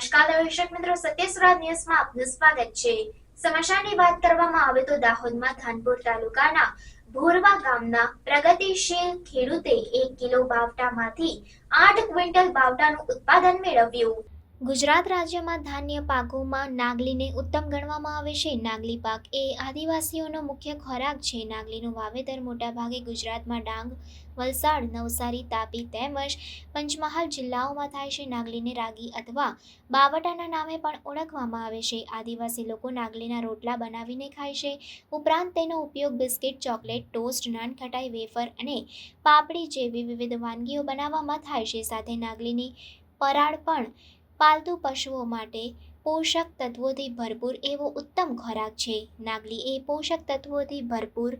નમસ્કાર દર્શક મિત્રો સત્યસુરાજ ન્યૂઝમાં આપનું સ્વાગત છે. સમાચારની વાત કરવામાં આવે તો દાહોદમાં ધાનપુર તાલુકાના ભોરવા ગામના પ્રગતિશીલ ખેડૂતે એક કિલો બાવટામાંથી આઠ ક્વિન્ટલ બાવટાનું ઉત્પાદન મેળવ્યું. ગુજરાત રાજ્યમાં ધાન્ય પાકોમાં નાગલીને ઉત્તમ ગણવામાં આવે છે. નાગલી પાક એ આદિવાસીઓનો મુખ્ય ખોરાક છે. નાગલીનું વાવેતર મોટાભાગે ગુજરાતમાં ડાંગ, વલસાડ, નવસારી, તાપી તેમજ પંચમહાલ જિલ્લાઓમાં થાય છે. નાગલીને રાગી અથવા બાવટાના નામે પણ ઓળખવામાં આવે છે. આદિવાસી લોકો નાગલીના રોટલા બનાવીને ખાય છે. ઉપરાંત તેનો ઉપયોગ biscuit, chocolate, toast nankhatai wafer અને પાપડી જેવી વિવિધ વાનગીઓ બનાવવામાં થાય છે. સાથે નાગલીની પરાળ પણ પાલતુ પશુઓ માટે પોષક તત્વોથી ભરપૂર એવો ઉત્તમ ખોરાક છે. નાગલી એ પોષક તત્વોથી ભરપૂર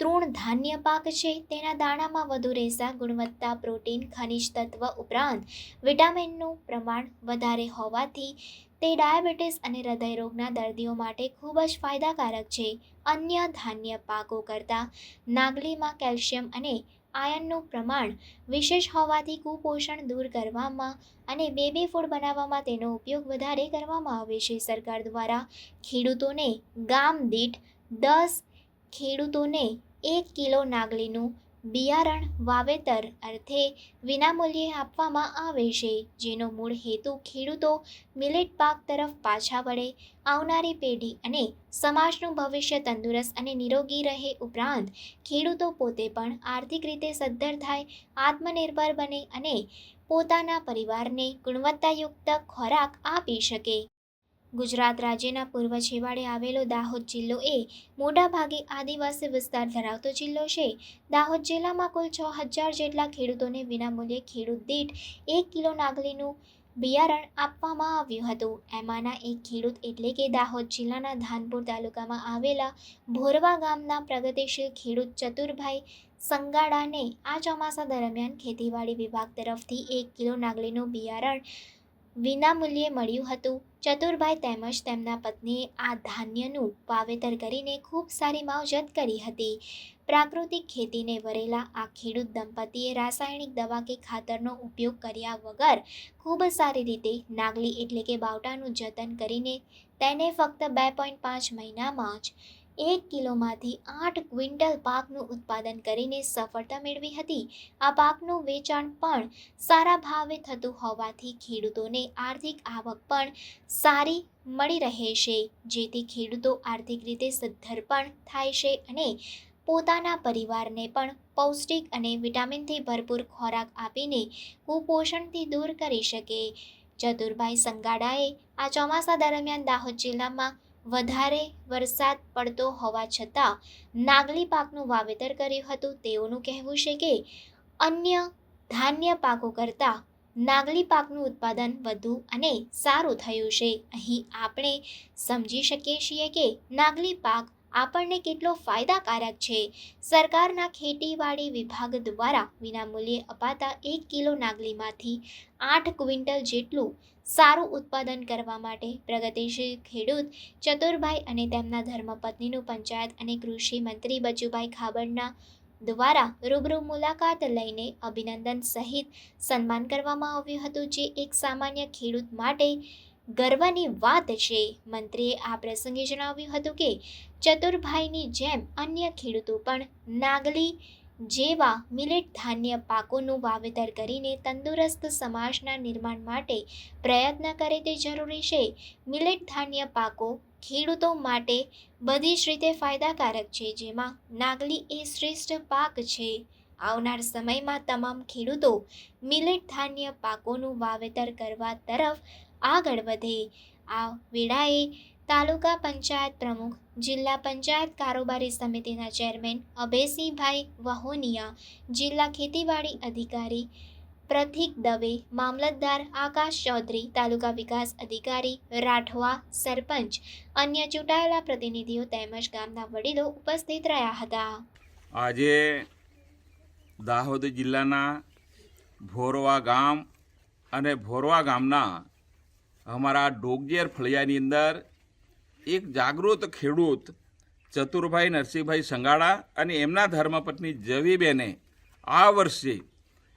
તૃણ ધાન્ય પાક છે. તેના દાણામાં વધુ રેસા, ગુણવત્તા, પ્રોટીન, ખનિજ તત્વ ઉપરાંત વિટામિનનું પ્રમાણ વધારે હોવાથી તે ડાયાબિટીસ અને હૃદયરોગના દર્દીઓ માટે ખૂબ જ ફાયદાકારક છે. અન્ય ધાન્ય પાકો કરતાં નાગલીમાં કેલ્શિયમ અને આયનનું પ્રમાણ વિશેષ હોવાથી કુપોષણ દૂર કરવામાં અને બેબી ફૂડ બનાવવામાં તેનો ઉપયોગ વધારે કરવામાં આવે છે. સરકાર દ્વારા ખેડૂતોને ગામ દીઠ દસ ખેડૂતોને એક કિલો નાગલીનું બિયારણ વાવેતર અર્થે વિનામૂલ્યે આપવામાં આવે છે. જેનો મૂળ હેતુ ખેડૂતો મિલેટ પાક તરફ પાછા વળે, આવનારી પેઢી અને સમાજનું ભવિષ્ય તંદુરસ્ત અને નિરોગી રહે ઉપરાંત ખેડૂતો પોતે પણ આર્થિક રીતે સદ્ધર થાય, આત્મનિર્ભર બને અને પોતાના પરિવારને ગુણવત્તાયુક્ત ખોરાક આપી શકે. ગુજરાત રાજ્યના પૂર્વ છેવાડે આવેલો દાહોદ જિલ્લો એ મોટાભાગે આદિવાસી વિસ્તાર ધરાવતો જિલ્લો છે. દાહોદ જિલ્લામાં કુલ છ હજાર જેટલા ખેડૂતોને વિનામૂલ્યે ખેડૂત દીઠ એક કિલો નાગલીનું બિયારણ આપવામાં આવ્યું હતું. એમાંના એક ખેડૂત એટલે કે દાહોદ જિલ્લાના ધાનપુર તાલુકામાં આવેલા ભોરવા ગામના પ્રગતિશીલ ખેડૂત ચતુરભાઈ સંગાડાને આ ચોમાસા દરમિયાન ખેતીવાડી વિભાગ તરફથી એક કિલો નાગલીનું બિયારણ વિનામૂલ્યે મળ્યું હતું. ચતુરભાઈ તેમજ તેમના પત્નીએ આ ધાન્યનું વાવેતર કરીને ખૂબ સારી માવજત કરી હતી. પ્રાકૃતિક ખેતીને વરેલા આ ખેડૂત દંપતીએ રાસાયણિક દવા કે ખાતરનો ઉપયોગ કર્યા વગર ખૂબ સારી રીતે નાગલી એટલે કે બાવટાનું જતન કરીને તેને ફક્ત બે પોઈન્ટ પાંચ મહિનામાં જ એક કિલોમાંથી આઠ ક્વિન્ટલ પાકનું ઉત્પાદન કરીને સફળતા મેળવી હતી. આ પાકનું વેચાણ પણ સારા ભાવે થતું હોવાથી ખેડૂતોને આર્થિક આવક પણ સારી મળી રહે છે, જેથી ખેડૂતો આર્થિક રીતે સદ્ધર પણ થાય છે અને પોતાના પરિવારને પણ પૌષ્ટિક અને વિટામિનથી ભરપૂર ખોરાક આપીને કુપોષણથી દૂર કરી શકે. ચતુરભાઈ સંગાડાએ આ ચોમાસા દરમિયાન દાહોદ જિલ્લામાં વધારે વરસાદ પડતો હોવા છતાં નાગલી પાકનું વાવેતર કર્યું હતું. તેઓનું કહેવું છે કે અન્ય ધાન્ય પાકો કરતાં નાગલી પાકનું ઉત્પાદન વધુ અને સારું થયું છે. અહીં આપણે સમજી શકીએ છીએ કે નાગલી પાક આપણને કેટલો ફાયદાકારક છે? સરકારના ખેતીવાડી વિભાગ દ્વારા વિનામૂલ્યે અપાતા એક કિલો નાગલીમાંથી આઠ ક્વિન્ટલ જેટલું સારું ઉત્પાદન કરવા માટે પ્રગતિશીલ ખેડૂત ચતુરભાઈ અને તેમના ધર્મપત્નીનું પંચાયત અને કૃષિ મંત્રી બચુભાઈ ખાબડના દ્વારા રૂબરૂ મુલાકાત લઈને અભિનંદન સહિત સન્માન કરવામાં આવ્યું હતું, જે એક સામાન્ય ખેડૂત માટે ગર્વની વાત છે. મંત્રીએ આ પ્રસંગે જણાવ્યું હતું કે, ચતુરભાઈની જેમ અન્ય ખેડૂતો પણ નાગલી જેવા મિલેટ ધાન્ય પાકોનું વાવેતર કરીને તંદુરસ્ત સમાજના નિર્માણ માટે પ્રયત્ન કરે તે જરૂરી છે. મિલેટ ધાન્ય પાકો ખેડૂતો માટે બધી જ રીતે ફાયદાકારક છે, જેમાં નાગલી એ શ્રેષ્ઠ પાક છે. આવનાર સમયમાં તમામ ખેડૂતો મિલેટ ધાન્ય પાકોનું વાવેતર કરવા તરફ આગળ વધે આ વેળાએ તાલુકા પંચાયત પ્રમુખ, જિલ્લા પંચાયત કારોબારી સમિતિના ચેરમેન અભયસિંહભાઈ વહોનિયા, જિલ્લા ખેતીવાડી અધિકારી પ્રતિક દવે, મામલતદાર આકાશ ચૌધરી, તાલુકા વિકાસ અધિકારી રાઠવા સરપંચ, અન્ય ચૂંટાયેલા પ્રતિનિધિઓ તેમજ ગામના વડીલો ઉપસ્થિત રહ્યા હતા. આજે દાહોદ જિલ્લાના ભોરવા ગામ અને ભોરવા ગામના અમારા ડોગજેર ફળિયાની અંદર એક જાગૃત ખેડૂત ચતુરભાઈ નરસિંહભાઈ સંગાડા અને એમના ધર્મપત્ની જવીબેને આ વર્ષે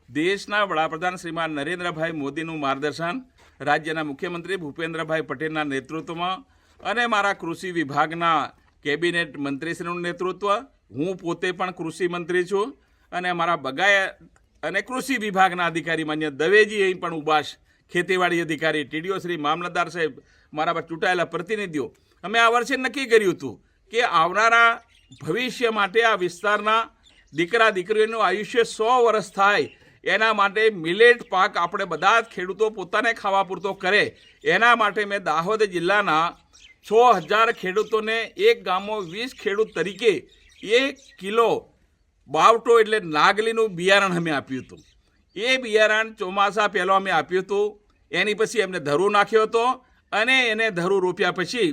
દેશના વડાપ્રધાન શ્રીમાન નરેન્દ્રભાઈ મોદીનું માર્ગદર્શન, રાજ્યના મુખ્યમંત્રી ભૂપેન્દ્રભાઈ પટેલના નેતૃત્વમાં અને મારા કૃષિ વિભાગના કેબિનેટ મંત્રીશ્રીનું નેતૃત્વ. હું પોતે પણ કૃષિ મંત્રી છું અને મારા બગાયત અને કૃષિ વિભાગના અધિકારી માન્ય દવેજી અહીં પણ ઉબાસ ખેતીવાડી અધિકારી, ટીડીઓ શ્રી મામલતદાર સાહેબ મારા પર ચૂંટાયેલા પ્રતિનિધિઓ, અમે આ વર્ષે નક્કી કર્યું હતું કે આવનારા ભવિષ્ય માટે આ વિસ્તારના દીકરા દીકરીઓનું આયુષ્ય સો વર્ષ થાય, એના માટે મિલેટ પાક આપણે બધા જ ખેડૂતો પોતાને ખાવા પૂરતો કરે, એના માટે મેં દાહોદ જિલ્લાના છ હજાર ખેડૂતોને એક ગામમાં વીસ ખેડૂત તરીકે એક કિલો બાવટો એટલે નાગલીનું બિયારણ અમે આપ્યું હતું. એ બિયારણ ચોમાસા પહેલાં અમે આપ્યું હતું. એની પછી એમને ધરું નાખ્યો હતો અને એને ધરું રોપ્યા પછી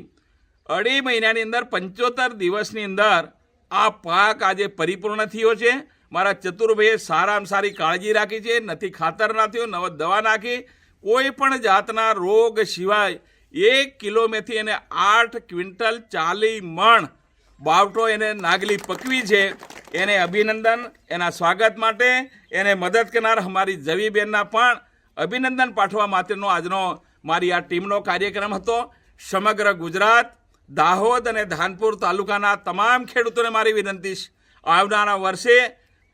અઢી મહિનાની અંદર પંચોતેર દિવસની અંદર આ પાક આજે પરિપૂર્ણ થયો છે. મારા ચતુરભાઈએ સારામાં સારી કાળજી રાખી છે. નથી ખાતર નાખ્યું નવ દવા નાખી. કોઈ પણ જાતના રોગ સિવાય એક કિલોમેથી એને આઠ ક્વિન્ટલ ચાલી મણ બાવટો એને નાગલી પકવી છે. એને અભિનંદન, એના સ્વાગત માટે એને મદદ કરનાર અમારી જવીબેનના પણ અભિનંદન પાઠવા માટેનો આજનો મારી આ ટીમનો કાર્યક્રમ હતો. સમગ્ર ગુજરાત, દાહોદ અને ધાનપુર તાલુકાના તમામ ખેડૂતોને મારી વિનંતી આવનારા વર્ષે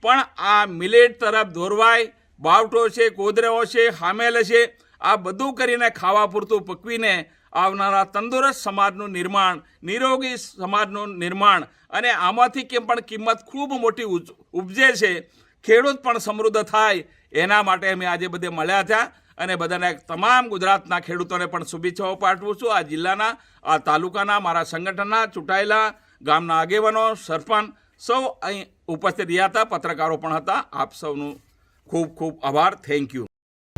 પણ આ મિલેટ તરફ દોરવાય. બાવટો છે કોદરેઓ છે, હામેલ છે. આ બધું કરીને ખાવા પૂરતું પકવીને આવનારા તંદુરસ્ત સમાજનું નિર્માણ, નિરોગી સમાજનું નિર્માણ અને આમાંથી કેમ પણ કિંમત ખૂબ મોટી ઉપજે છે. ખેડૂત પણ સમૃદ્ધ થાય, એના માટે અમે આજે બધે મળ્યા હતા અને બધાને તમામ ગુજરાતના ખેડૂતોને પણ શુભેચ્છાઓ પાઠવું છું. આ જિલ્લાના, આ તાલુકાના, મારા સંગઠનના ચૂંટાયેલા ગામના આગેવાનો, સરપંચ સૌ અહીં ઉપસ્થિત રહ્યા હતા, પત્રકારો પણ હતા. આપ સૌનું ખૂબ ખૂબ આભાર. Thank you